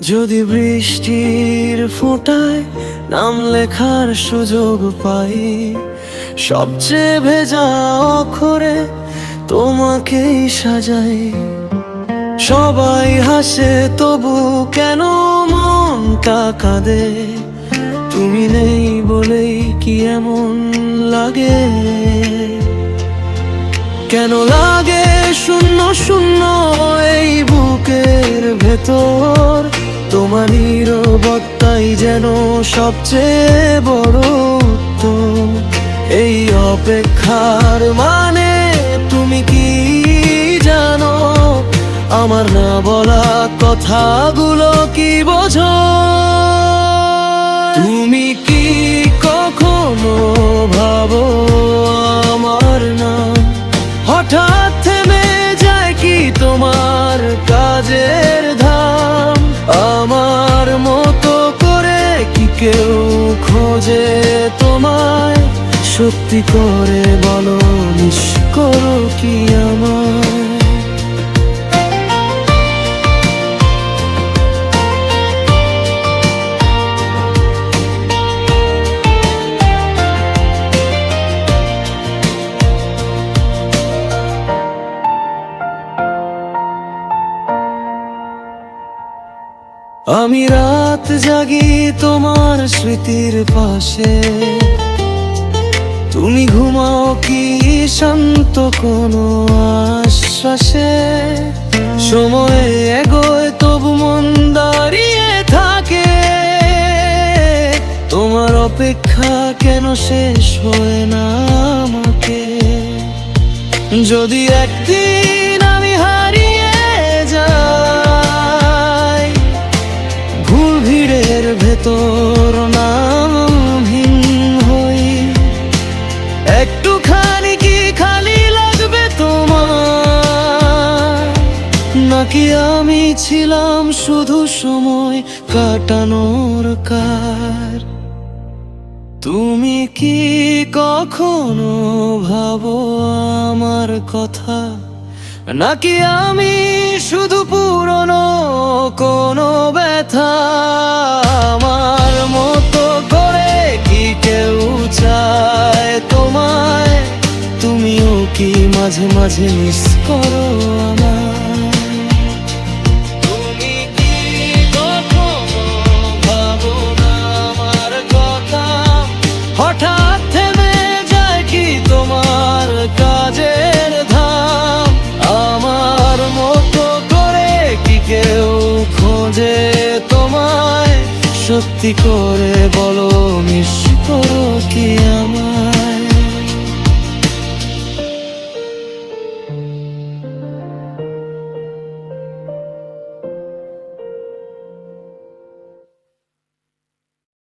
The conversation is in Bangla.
যদি বৃষ্টির ফোঁটায় নাম লেখার সুযোগ পাই, সবচেয়ে ভেজা অক্ষরে তোমাকেই সাজাই। সবাই হাসে, তবু কেন মনটা কাঁদে? তুমি নেই বলেই কি এমন লাগে? কেন লাগে শূন্য শূন্য এই বুকের ভেতর? তোমার নিরবতাই যেন সবচেয়ে বড় উত্তর। এই অপেক্ষার মানে তুমি কি জানো? আমার না বলা কথাগুলো কি বোঝো? হঠাৎ থেমে যায় কি তোমার কাজের ধাম? আমার মতো করে কি কেউ খোঁজে তোমায়? সত্যি করে বলো, মিস কি আমায়? আমি রাত জাগি তোমার স্মৃতির পাশে। তুমি ঘুমাও কি শান্ত কোনো আশ্বাসে। সময়ে এগোয় তবু মন দাঁড়িয়ে থাকে। তোমার অপেক্ষা কেন শেষ হয় না আমাকে? যদি একদিন ভেতর নামহীন হই। একটুখানি কি খালি লাগবে তোমার? নাকি আমি ছিলাম শুধু সময় কাটানোর কার? তুমি কি কখনো ভাবো আমার কথা? নাকি আমি শুধু পুরনো কোনো ব্যথা? মাঝে মাঝে মিস করো আমার হঠাৎ থেমে তোমার কাজের ধাম? আমার মতো করে কি কেউ খোঁজে তোমায়? সত্যি করে বলো মিস করো কি আমায়?